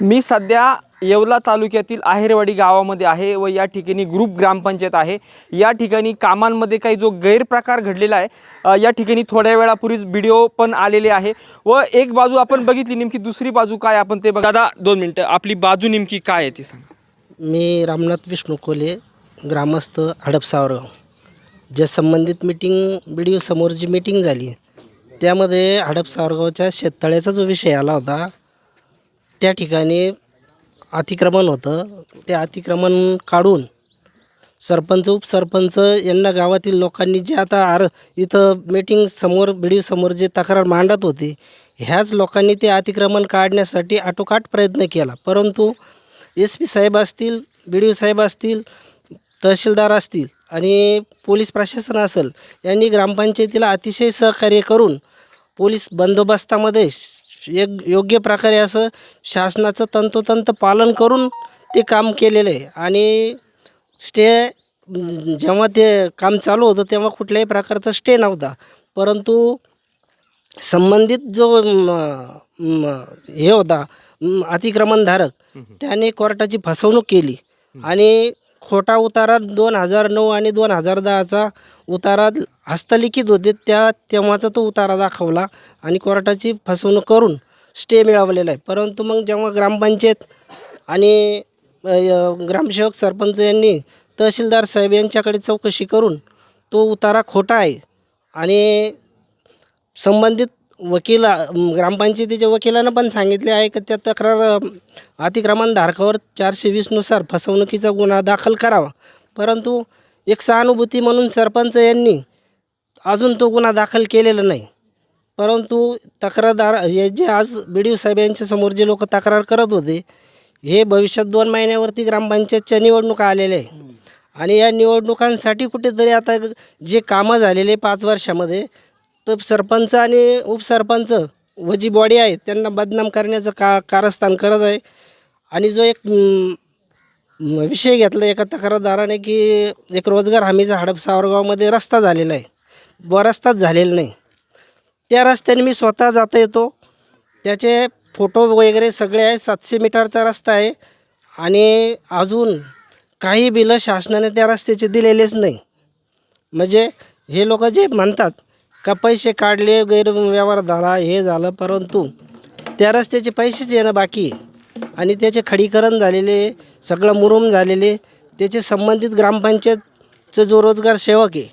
मी सध्या येवला तालुक्यातील आहेरवाडी गावामध्ये आहे व या ठिकाणी ग्रुप ग्रामपंचायत आहे. या ठिकाणी कामांमध्ये काही जो गैरप्रकार घडलेला आहे या ठिकाणी थोड्या वेळापूर्वीच व्हिडिओ पण आलेले आहे व एक बाजू आपण बघितली नेमकी दुसरी बाजू काय आपण ते बघा. दादा दोन मिनटं. आपली बाजू नेमकी काय आहे ती सांगा. मी रामनाथ विष्णू कोले ग्रामस्थ हडपसावरगाव. जे संबंधित मीटिंग बी डी समोर जी मीटिंग झाली त्यामध्ये हडपसावरगावच्या शेततळ्याचा जो विषय आला होता त्या ठिकाणी अतिक्रमण होतं. ते अतिक्रमण काढून सरपंच उपसरपंच यांना गावातील लोकांनी जे आता आर इथं मीटिंग समोर बी डी समोर जे तक्रार मांडत होते ह्याच लोकांनी ते अतिक्रमण काढण्यासाठी आटोकाट प्रयत्न केला. परंतु एस पी साहेब असतील बी डी ओ साहेब असतील तहसीलदार असतील आणि पोलीस प्रशासन असेल यांनी ग्रामपंचायतीला अतिशय सहकार्य करून पोलीस बंदोबस्तामध्ये एक योग्य प्रकारे असं शासनाचं तंतोतंत पालन करून ते काम केलेलं आहे. आणि स्टे जेव्हा ते काम चालू होतं तेव्हा कुठल्याही प्रकारचा स्टे नव्हता. परंतु संबंधित जो हे होता अतिक्रमणधारक त्याने कोर्टाची फसवणूक केली. आणि खोटा उतारा दोन हजार नऊ आणि दोन हजार दहाचा उतारा हस्तलिखित होते. त्या तेव्हाचा तो उतारा दाखवला आणि कोर्टाची फसवणूक करून स्टे मिळवलेला आहे. परंतु मग जेव्हा ग्रामपंचायत आणि य- ग्रामसेवक सरपंच यांनी तहसीलदार साहेब यांच्याकडे चौकशी करून तो उतारा खोटा आहे आणि संबंधित वकिला ग्रामपंचायतीच्या वकिलानं पण सांगितले आहे की त्या तक्रार अतिक्रमण धारकावर चारशे वीसनुसार फसवणुकीचा गुन्हा दाखल करावा. परंतु एक सहानुभूती म्हणून सरपंच यांनी अजून तो गुन्हा दाखल केलेला नाही. परंतु तक्रारदार हे जे आज बी डी ओ साहेब यांच्यासमोर जे लोक तक्रार करत होते हे भविष्यात दोन महिन्यावरती ग्रामपंचायतच्या निवडणुका आलेल्या आहे आणि या निवडणुकांसाठी कुठेतरी आता जे कामं झालेले पाच वर्षामध्ये तर सरपंच आणि उपसरपंच व जी बॉडी आहे त्यांना बदनाम करण्याचं का कारस्थान करत आहे. आणि जो एक विषय घेतला एका तक्रारदाराने की एक रोजगार हमीचा हडप सावरगावमध्ये रस्ता झालेला आहे. व रस्ताच झालेला नाही. त्या रस्त्याने मी स्वतः जाता येतो. त्याचे फोटो वगैरे सगळे आहे. सातशे मीटरचा रस्ता आहे. आणि अजून काही बिलं शासनाने त्या रस्त्याचे दिलेलेच नाही. म्हणजे हे लोक जे म्हणतात का पैसे काढले गैरव्यवहार झाला हे झालं परंतु त्या रस्त्याचे पैसेच येणं बाकी आहे. आणि त्याचे खडीकरण झालेले सगळं मुरुम झालेले त्याचे संबंधित ग्रामपंचायतचं जो रोजगार सेवक आहे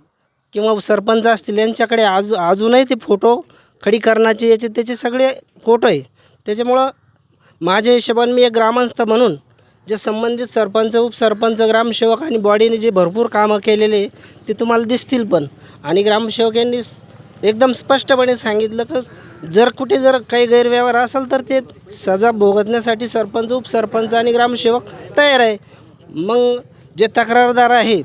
किंवा सरपंच असतील यांच्याकडे आज अजूनही ते फोटो खडीकरणाचे याचे त्याचे सगळे फोटो आहे. त्याच्यामुळं माझ्या हिशोबाने मी एक ग्रामस्थ म्हणून जे संबंधित सरपंच उपसरपंच ग्रामसेवक आणि बॉडीने जे भरपूर कामं केलेले ते तुम्हाला दिसतील पण. आणि ग्रामसेवक यांनी एकदम स्पष्टपणे सांगितलं की जर कुठे जर काही गैरव्यवहार असेल तर ते सजा भोगतण्यासाठी सरपंच उपसरपंच आणि ग्रामसेवक तयार आहे. मग जे तक्रारदार आहे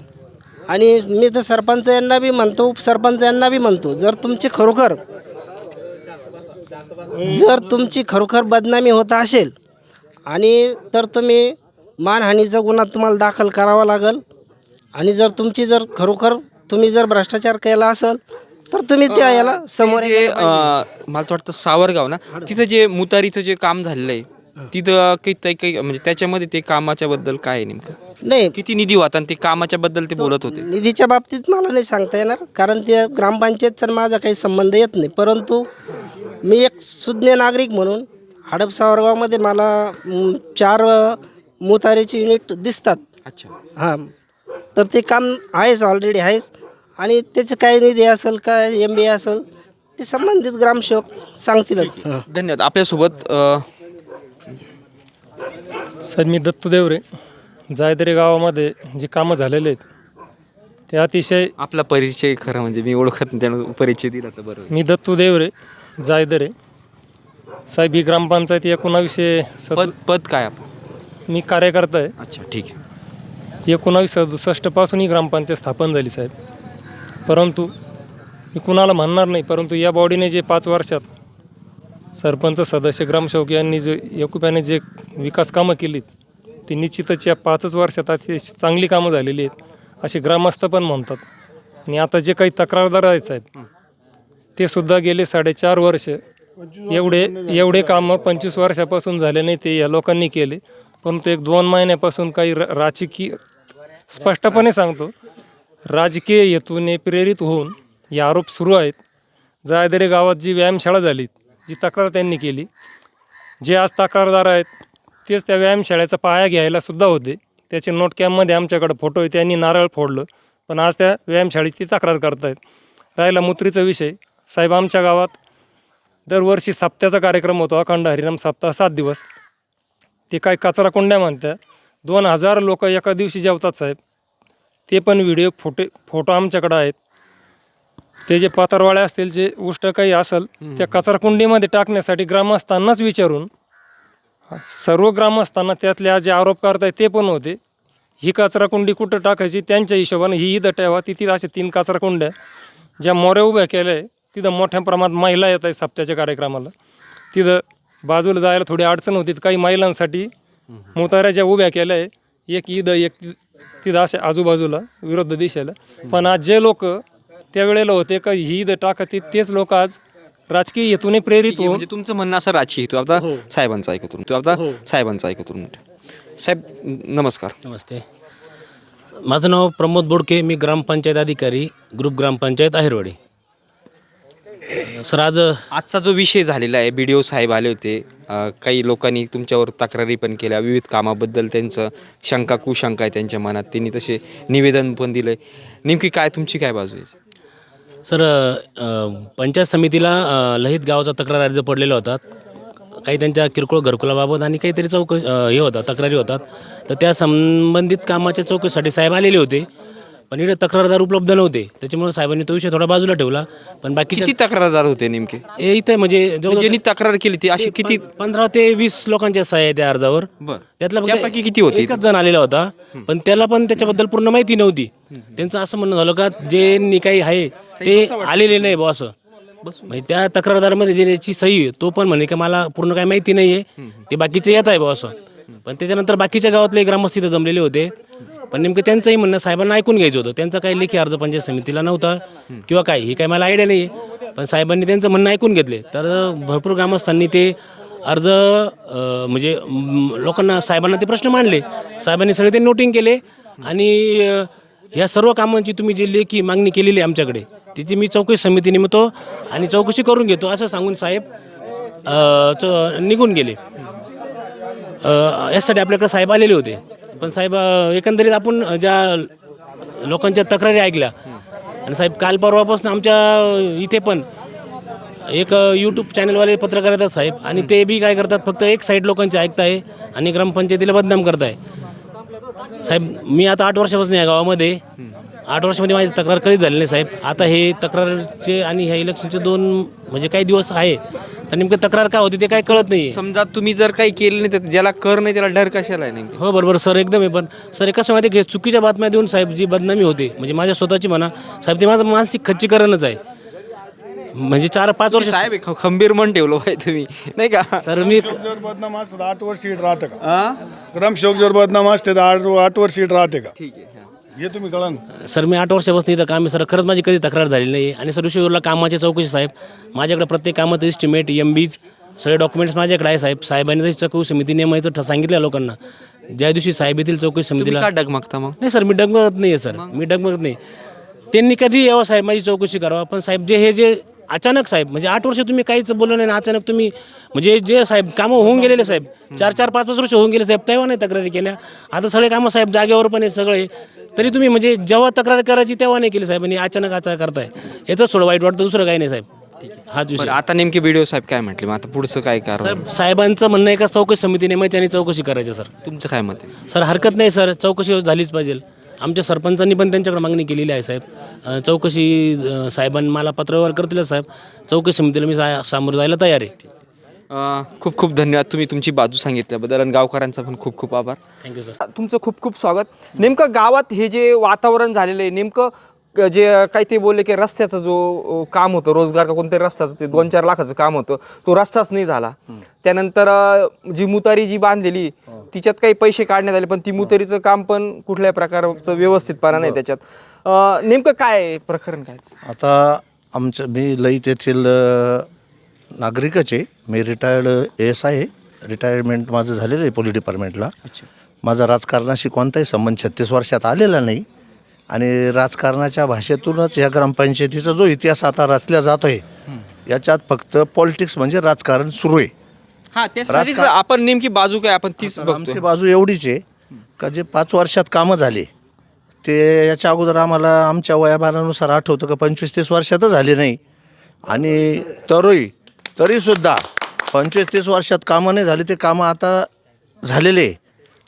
आणि मी तर सरपंच यांना बी म्हणतो उपसरपंच यांना बी म्हणतो जर तुमची खरोखर जर तुमची खरोखर बदनामी होत असेल आणि तर तुम्ही मानहानीचा गुन्हा तुम्हाला दाखल करावा लागेल आणि जर तुमची जर खरोखर तुम्ही जर भ्रष्टाचार केला असेल तर तुम्ही त्या याला समोर जे अ, मला तर वाटतं सावरगाव ना? तिथं जे मुतारीचं जे काम झालेलं आहे तिथं काही काही काही म्हणजे त्याच्यामध्ये ते कामाच्या बद्दल काय आहे नेमकं? नाही. किती निधी होता आणि ते कामाच्या बद्दल ते बोलत होते? निधीच्या बाबतीत मला नाही सांगता येणार कारण ते ग्रामपंचायतचा आणि माझा काही संबंध येत नाही. परंतु मी एक सुज्ञ नागरिक म्हणून हडप सावरगावमध्ये मला म, चार अ, मुतारेचे युनिट दिसतात. अच्छा. हां. तर ते काम आहेच ऑलरेडी आहेच. आणि त्याचं काय निधी असेल काय एम बी असेल ते संबंधित ग्रामसेवक सांगतीलच. धन्यवाद. आपल्यासोबत अ, सर मी दत्तू देवरे जायदरे गावामध्ये जी कामं झालेले आहेत ते अतिशय आपला परिचय खरं म्हणजे मी ओळखत नाही त्यानं परिचय दिला तर बरोबर मी दत्तू देवरे जायदरे साहेब ही ग्रामपंचायत एकोणावीसशे सद पद पद काय आपण मी कार्यकर्ता आहे. अच्छा ठीक आहे. एकोणावीस सदुसष्टपासून ही ग्रामपंचायत स्थापन झाली साहेब. परंतु मी कुणाला म्हणणार नाही परंतु या बॉडीने जे पाच वर्षात सरपंच सदस्य ग्रामसेवक यांनी जे एकुप्याने जे विकास कामं केलीत ती निश्चितच या पाचच वर्षात अतिशय चांगली कामं झालेली आहेत असे ग्रामस्थ पण म्हणतात. आणि आता जे काही तक्रारदार आहेत साहेब ते सुद्धा गेले साडेचार वर्ष. एवढे एवढे कामं पंचवीस वर्षापासून झाले नाही ते या लोकांनी केले. परंतु एक दोन महिन्यापासून काही र राजकीय स्पष्टपणे सांगतो राजकीय हेतूने प्रेरित होऊन हे आरोप सुरू आहेत. जायदरे गावात जी व्यायामशाळा झाली जी तक्रार त्यांनी केली जे आज तक्रारदार आहेत तेच त्या व्यायामशाळेचा पाया घ्यायला सुद्धा होते. त्याचे नोट कॅममध्ये आमच्याकडे फोटो आहे त्यांनी नारळ फोडलं पण आज त्या व्यायामशाळेची तक्रार करतायत. राहिला मुत्रीचा विषय. साहेब आमच्या गावात दरवर्षी सप्त्याचा कार्यक्रम होतो अखंड हरिनाम सप्ताह सात दिवस. ते काय कचरा कोंड्या म्हणतात दोन हजार लोक एका दिवशी जेवतात साहेब. ते पण व्हिडिओ फोटे फोटो आमच्याकडं आहेत. ते जे पातरवाळे असतील जे उष्ट काही असेल त्या कचराकुंडीमध्ये टाकण्यासाठी ग्रामस्थांनाच विचारून सर्व ग्रामस्थांना त्यातले जे आरोप करतायत ते पण होते. ही कचराकुंडी कुठं टाकायची त्यांच्या हिशोबाने ही इथं ठेवा. तिथे असे तीन कचराकुंड्या ज्या मोऱ्या उभ्या केल्या आहे तिथं मोठ्या प्रमाणात महिला येत आहे सप्त्याच्या कार्यक्रमाला. तिथं बाजूला जायला थोडी अडचण होती. काही महिलांसाठी मुताऱ्या ज्या उभ्या केल्या आहे एक ईद एक ति- तिथं असे आजूबाजूला विरुद्ध दिशेला. पण आज जे लोक त्यावेळेला होते का ही ईद टाकत तेच लोक आज राजकीय हेतूने प्रेरित होऊन म्हणजे तुमचं म्हणणं असं राजकीय हेतू. आता साहेबांचं ऐकतो तू आता साहेबांचं ऐकतो साहेब नमस्कार. नमस्ते. माझं नाव प्रमोद बोडके मी ग्रामपंचायत अधिकारी ग्रुप ग्रामपंचायत आहेरवाडी सर आज आजचा जो विषय झालेला आहे बी डी ओ साहेब आले होते अ, काही लोकांनी तुमच्यावर तक्रारी पण केल्या विविध कामाबद्दल त्यांचं शंका कुशंका आहे त्यांच्या मनात त्यांनी तसे निवेदन पण दिलं नेमकी काय तुमची काय बाजू आहे? सर अ, पंचायत समितीला अ, लहित गावाचा तक्रार अर्ज पडलेला होता. काही त्यांच्या किरकोळ घरकुलाबाबत आणि काहीतरी चौक अ, हे होता तक्रारी होतात. तर त्या संबंधित कामाच्या चौकशीसाठी साहेब आलेले होते. पण इकडे तक्रारदार उपलब्ध नव्हते. त्याच्यामुळे साहेबांनी तो विषय थोडा बाजूला ठेवला. पण बाकीच्या किती तक्रारदार होते नेमके? हे इथे म्हणजे जवळ ज्यांनी तक्रार केली ती अशी किती पंधरा ते वीस लोकांच्या सह्या आहे त्या अर्जावर. त्यातला फक्त त्यापैकी किती होते? एकच जण आलेला होता. पण त्याला पण त्याच्याबद्दल पूर्ण माहिती नव्हती. त्यांचं असं म्हणणं झालं का जे काही आहे ते आलेले नाही बुवा असं. म्हणजे त्या तक्रारदारमध्ये जे याची सही आहे तो पण म्हणे की मला पूर्ण काही माहिती नाही आहे ते बाकीचे येत आहे बुवा असं. पण त्याच्यानंतर बाकीच्या गावातले ग्रामस्थ इथं जमलेले होते. पण नेमकं त्यांचंही म्हणणं साहेबांना ऐकून घ्यायचं होतं. त्यांचा काही लेखी अर्ज पंचायत समितीला नव्हता किंवा काय ही काही मला आयडिया नाही आहे पण साहेबांनी त्यांचं म्हणणं ऐकून घेतले. तर भरपूर ग्रामस्थांनी ते अर्ज म्हणजे लोकांना साहेबांना ते प्रश्न मांडले. साहेबांनी सगळे ते नोटिंग केले. आणि ह्या सर्व कामांची तुम्ही जी लेखी मागणी केलेली आहे आमच्याकडे तिची मी चौकशी समिती नेमतो आणि चौकशी करून घेतो असं सांगून साहेब च निघून गेले. यासाठी आपल्याकडे साहेब आलेले होते. पण साहेब अ, एकंदरीत आपण ज्या लोकांच्या तक्रारी ऐकल्या आणि साहेब काल परवापासून आमच्या इथे पण एक यूट्यूब चॅनलवाले पत्रकार येतात साहेब आणि ते बी काय करतात फक्त एक साईड लोकांचे ऐकताय आणि ग्रामपंचायतीला बदनाम करताय. साहेब मी आता आठ वर्षापासून या गावामध्ये आठ वर्षामध्ये माझी तक्रार कधी झाली नाही साहेब. आता हे तक्रारचे आणि ह्या इलेक्शनचे दोन म्हणजे काही दिवस आहे तर नेमकं तक्रार काय होती ते काय कळत नाही समजा तुम्ही जर काही केलं नाही तर ज्याला कर नाही त्याला डर कशाला आहे नेमके? हो बरोबर सर एकदम आहे. पण सर कसं माहिती आहे की चुकीच्या बातम्या देऊन साहेब जी बदनामी होते म्हणजे माझ्या स्वतःची म्हणा साहेब ते माझं मानसिक खच्चीकरणच आहे. म्हणजे चार पाच वर्ष साहेब एक खंबीर मन ठेवलं पाहिजे तुम्ही. नाही का? सर मी जर बदनाम असतं तर आठ वर्ष सीट राहतं का? हा? ग्रामसेवक जर बदनाम असते तर आठ आठ वर्ष सीट राहते का? ठीक आहे हा. हे तुम्ही कळा ना सर मी आठ वर्षापासून इथं काम आहे. सर खरंच माझी कधी तक्रार झाली नाही. आणि सर ऋषीवरला कामाची चौकशी साहेब. माझ्याकडे प्रत्येक कामाचं इस्टिमेट एम बीज सगळे डॉक्युमेंट्स माझ्याकडे आहे साहेब. साहेबांनी जशी चौकशी समिती नेमायचं ठ- सांगितलं लोकांना ज्या दिवशी साहेब येथील चौकशी समितीला. का डगमगता मग? नाही सर मी डगमगत नाही आहे सर मी डगमगत नाही. त्यांनी कधी यावं साहेब माझी चौकशी करावं? पण साहेब जे हे जे अचानक साहेब म्हणजे आठ वर्ष तुम्ही काहीच बोललो नाही आणि अचानक तुम्ही म्हणजे जे साहेब कामं होऊन गेलेले साहेब. चार चार पाच पाच वर्ष होऊन गेले साहेब तेव्हा नाही तक्रारी केल्या. आता सगळे कामं साहेब जागेवर पण आहे सगळे. तरी तुम्ही म्हणजे जेव्हा तक्रार करायची तेव्हा नाही केली साहेब आणि अचानक आता करताय. याचंच थोडं वाईट वाटतं दुसरं काही नाही साहेब. हाच विषय. बरं आता नेमके व्हिडिओ साहेब काय म्हटले? मग आता पुढचं काय कारण साहेब साहेबांचं म्हणणं आहे का चौकशी समिती नेमायची आणि चौकशी करायची सर? तुमचं काय मत आहे? सर हरकत नाही सर. चौकशी झालीच पाहिजे. आमच्या सरपंचांनी पण त्यांच्याकडे मागणी केलेली आहे साहेब. अ, चौकशी अ, साहेबांनी मला पत्रव्यवहार करतीलच साहेब. चौकशी समितीला मी सा- सामोरं जायला तयार आहे. खूप खूप धन्यवाद. तुम्ही तुमची बाजू सांगितल्याबद्दल आणि गावकऱ्यांचा पण खूप खूप आभार. थँक्यू सर तुमचं खूप खूप स्वागत. नेमकं गावात हे जे वातावरण झालेलं आहे नेमकं क- जे काही ते बोलले की रस्त्याचा जो अ, काम होतं रोजगार का कोणत्या रस्त्याचं ते दोन चार लाखाचं काम होतं तो रस्ताच नाही झाला. त्यानंतर अ, जी मुतारी जी बांधलेली तिच्यात काही पैसे काढण्यात आले पण ती मुतारीचं काम पण कुठल्याही प्रकारचं व्यवस्थितपणा नाही त्याच्यात. अ, नेमकं काय आहे? प्रकरण काय? आता आमचं मी लईत येथील अ, नागरिकच आहे. मी रिटायर्ड ए एस आहे. रिटायरमेंट माझं झालेलं आहे पोलीस डिपार्टमेंटला माझा राजकारणाशी कोणताही संबंध छत्तीस वर्षात आलेला नाही. आणि राजकारणाच्या भाषेतूनच या ग्रामपंचायतीचा जो इतिहास आता रचला जातो आहे याच्यात फक्त पॉलिटिक्स म्हणजे राजकारण सुरू आहे. हा त्यासाठीच आपण नेमकी बाजू काय आपण तीच बघतोय. आमची बाजू एवढीच आहे का जे पाच वर्षात कामं झाले ते याच्या अगोदर आम्हाला आमच्या वयामानानुसार आठवतं का पंचवीस तीस वर्षातच झाले नाही. आणि तरोही तरीसुद्धा पंचवीस तीस वर्षात कामं नाही झाली ते कामं आता झालेले.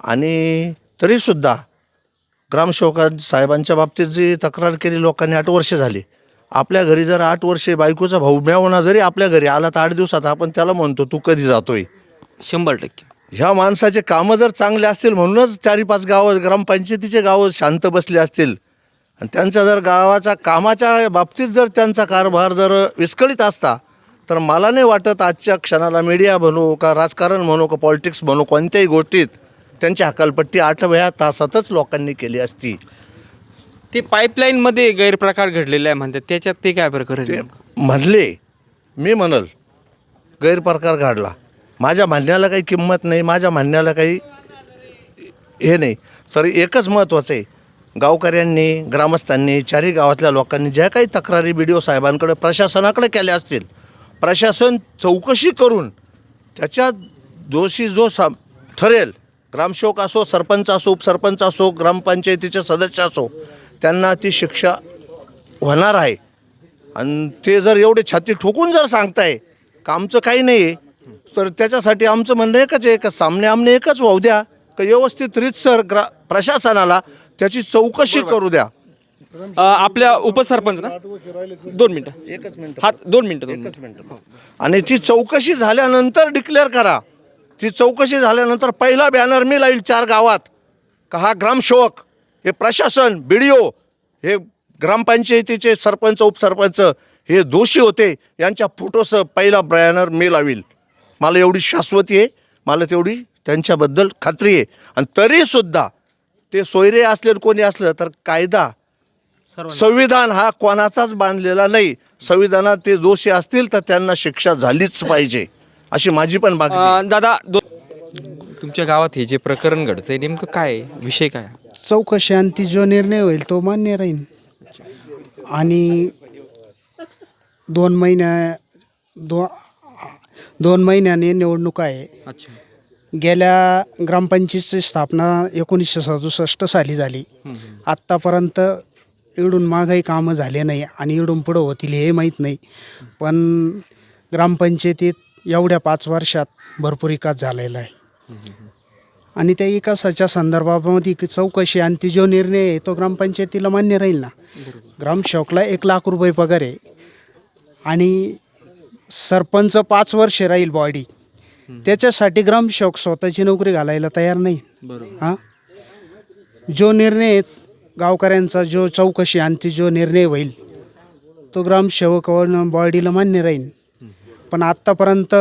आणि तरीसुद्धा ग्रामसेवका साहेबांच्या बाबतीत जी तक्रार केली लोकांनी आठ वर्षे झाली. आपल्या घरी जर आठ वर्षे बायकोचा भाऊ मेवणा जरी आपल्या घरी आला तर आठ दिवसात आपण त्याला म्हणतो तू कधी जातोय? शंभर टक्के. ह्या माणसाचे कामं जर चांगले असतील म्हणूनच चारी पाच गावं ग्रामपंचायतीचे गावं शांत बसले असतील. आणि त्यांच्या जर गावाच्या कामाच्या बाबतीत जर त्यांचा कारभार जर विस्कळीत असता तर मला नाही वाटत आजच्या क्षणाला मीडिया म्हणू का राजकारण म्हणू का पॉलिटिक्स म्हणू कोणत्याही गोष्टीत त्यांची हकालपट्टी आठव्या तासातच लोकांनी केली असती. ते पाईपलाईन मध्ये गैरप्रकार घडलेले आहे म्हणतात. त्याच्यात ते काय प्रकरण आहे? म्हणले मी म्हणल गैरप्रकार घडला. माझ्या म्हणण्याला काही किंमत नाही माझ्या म्हणण्याला काही हे नाही. तर एकच महत्त्वाचं आहे गावकऱ्यांनी ग्रामस्थांनी चारही गावातल्या लोकांनी ज्या काही तक्रारी बी डी ओ साहेबांकडे प्रशासनाकडे केल्या असतील प्रशासन चौकशी करून त्याच्यात दोषी जो सा ठरेल ग्रामसेवक असो सरपंच असो उपसरपंच असो ग्रामपंचायतीचे सदस्य असो त्यांना ती शिक्षा होणार आहे. आणि ते जर एवढे छाती ठोकून जर सांगताय का आमचं काही नाही आहे तर त्याच्यासाठी आमचं म्हणणं एकच आहे का सामने आमने एकच वाहू द्या का व्यवस्थित रीतसर ग्रा प्रशासनाला त्याची चौकशी करू द्या. अ, आपल्या उपसरपंच ना? दोन मिनिटं. एकच मिनिट. हात दोन मिनिटं दोन एकच मिनिट. आणि ती चौकशी झाल्यानंतर डिक्लेअर करा. ती चौकशी झाल्यानंतर पहिला बॅनर मी लाईल चार गावात. का हा ग्रामसेवक हे प्रशासन बी हे ग्रामपंचायतीचे सरपंच उपसरपंच हे दोषी होते. यांच्या फोटोसह पहिला बॅनर मी लावील. मला एवढी शाश्वती आहे. मला तेवढी त्यांच्याबद्दल खात्री आहे. आणि तरीसुद्धा ते सोयरे असले कोणी असलं तर कायदा संविधान हा कोणाचाच बांधलेला नाही. संविधानात ते दोषी असतील तर त्यांना शिक्षा झालीच पाहिजे अशी माझी पण मागणी आहे. अ, दादा दो तुमच्या गावात हे जे प्रकरण घडतंय नेमकं काय आहे? विषय काय आहे? चौकशी आणि ती जो निर्णय होईल तो मान्य राहील आणि दोन महिन्या दो दोन महिन्याने निवडणूक आहे. अच्छा. गेल्या ग्रामपंचायतीची स्थापना एकोणीसशे सदुसष्ट साली झाली. आत्तापर्यंत इडून मागही कामं झाले नाही आणि इडून पुढं होतील हे माहीत नाही. पण ग्रामपंचायतीत एवढ्या पाच वर्षात भरपूर विकास झालेला आहे. आणि त्या विकासाच्या संदर्भामध्ये चौकशी आणि ती जो निर्णय आहे तो ग्रामपंचायतीला मान्य राहील ना. ग्रामसेवकला एक लाख रुपये पगार आहे. आणि सरपंच पाच वर्ष राहील बॉडी त्याच्यासाठी ग्रामसेवक स्वतःची नोकरी घालायला तयार नाही. हां? जो निर्णय गावकऱ्यांचा जो चौकशी आणि ती जो निर्णय होईल तो ग्रामसेवक बॉडीला मान्य राहील पण आत्तापर्यंत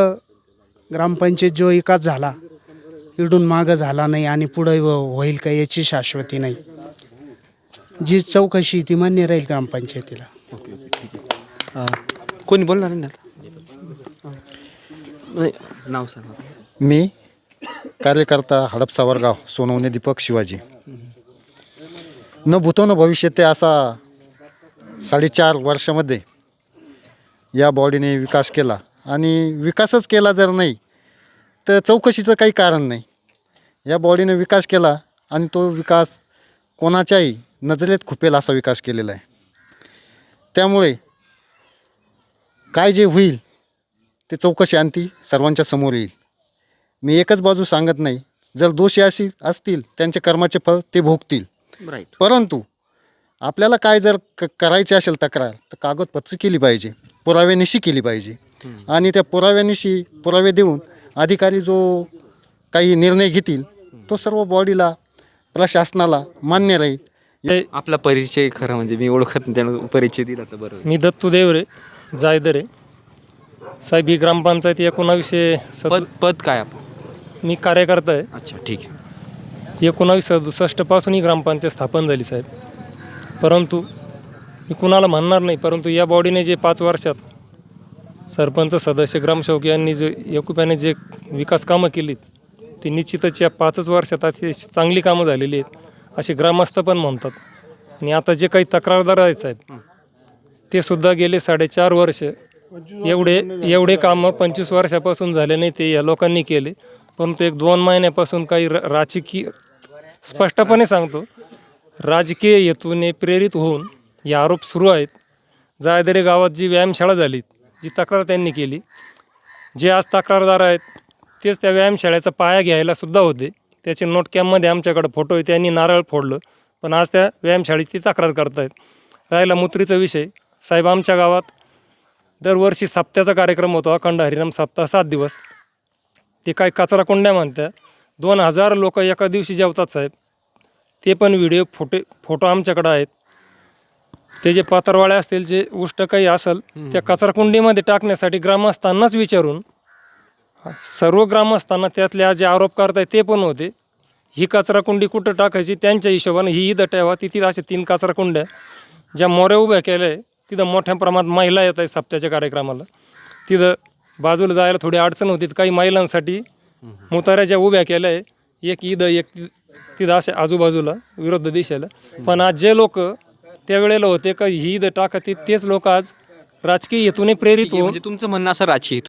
ग्रामपंचायत जो विकास झाला इडून मागं झाला नाही आणि पुढं व- होईल का याची शाश्वती नाही. जी चौकशी ती मान्य राहील ग्रामपंचायतीला. कोणी बोलणार नाही नाव सांगा. मी कार्यकर्ता हडपसा वरगाव सोनवणे दीपक शिवाजी. न भूतो न भविष्य ते असा साडेचार वर्षामध्ये या बॉडीने विकास केला. आणि विकासच केला जर नाही तर चौकशीचं काही कारण नाही. या बॉडीने विकास केला आणि तो विकास कोणाच्याही नजरेत खुपेल असा विकास केलेला आहे. त्यामुळे काय जे होईल ते चौकशी आणती सर्वांच्या समोर येईल. मी एकच बाजू सांगत नाही जर दोषी अशी असतील त्यांच्या कर्माचे फळ ते भोगतील. राईट परंतु आपल्याला काय जर क करायची असेल तक्रार तर कागदपत्र केली पाहिजे पुराव्यानिशी केली पाहिजे. आणि त्या पुराव्यानिशी पुरावे देऊन अधिकारी जो काही निर्णय घेतील तो सर्व बॉडीला प्रशासनाला मान्य राहील. आपला परिचय खरं म्हणजे मी ओळखत नाही त्यानं परिचय दिला तर बरोबर मी दत्तू देवरे जायदरे. साहेब ही ग्रामपंचायत एकोणावीसशे पद पद काय आपण? मी कार्यकर्ता आहे. अच्छा ठीक आहे. एकोणावीस सदुसष्टपासून ही ग्रामपंचायत स्थापन झाली साहेब. परंतु मी कुणाला म्हणणार नाही परंतु या बॉडीने जे पाच वर्षात सरपंच सदस्य ग्रामसेवक यांनी जे एकुप्याने जे विकास कामं केलीत ती निश्चितच या पाचच वर्षात अतिशय चांगली कामं झालेली आहेत असे ग्रामस्थ पण म्हणतात. आणि आता जे काही तक्रारदार आहेत साहेब ते सुद्धा गेले साडेचार वर्ष. एवढे एवढे कामं पंचवीस वर्षापासून झाले नाही ते या लोकांनी केले. परंतु एक दोन महिन्यापासून काही र राजकीय स्पष्टपणे सांगतो. राजकीय हेतूने प्रेरित होऊन हे आरोप सुरू आहेत. जायदरे गावात जी व्यायामशाळा झाली जी तक्रार त्यांनी केली जे आज तक्रारदार आहेत तेच त्या व्यायामशाळेचा पाया घ्यायला सुद्धा होते. त्याचे नोट कॅममध्ये आमच्याकडे फोटो आहे त्यांनी नारळ फोडलं पण आज त्या व्यायामशाळेची ती तक्रार करतायत. राहिला मुत्रीचा विषय. साहेब आमच्या गावात दरवर्षी सप्त्याचा कार्यक्रम होतो अखंड हरिनाम सप्ताह सात दिवस. ते काय कचरा कोंड्या म्हणत्या दोन हजार लोक एका दिवशी जेवतात साहेब. ते पण व्हिडिओ फोटो फोटो आमच्याकडं आहेत. ते जे पातरवाळे असतील जे उष्ट काही असेल त्या कचराकुंडीमध्ये टाकण्यासाठी ग्रामस्थांनाच विचारून सर्व ग्रामस्थांना त्यातल्या जे आरोप करताय ते पण होते. ही कचराकुंडी कुठं टाकायची त्यांच्या हिशोबाने ही इथं ठेवा. तिथे अशा तीन कचराकुंड्या ज्या मोऱ्या उभ्या केल्या आहे तिथं मोठ्या प्रमाणात महिला येत आहे सप्त्याच्या कार्यक्रमाला. तिथं बाजूला जायला थोडी अडचण होती काही महिलांसाठी मुताऱ्या ज्या उभ्या केल्या. आहे एक इथं एक तिथं असे आजूबाजूला विरुद्ध दिशेला. पण आज जे लोक त्यावेळेला होते का ही इथं टाका ती तेच लोक आज राजकीय हेतूने प्रेरित होऊन म्हणजे तुमचं म्हणणं असं राजकीय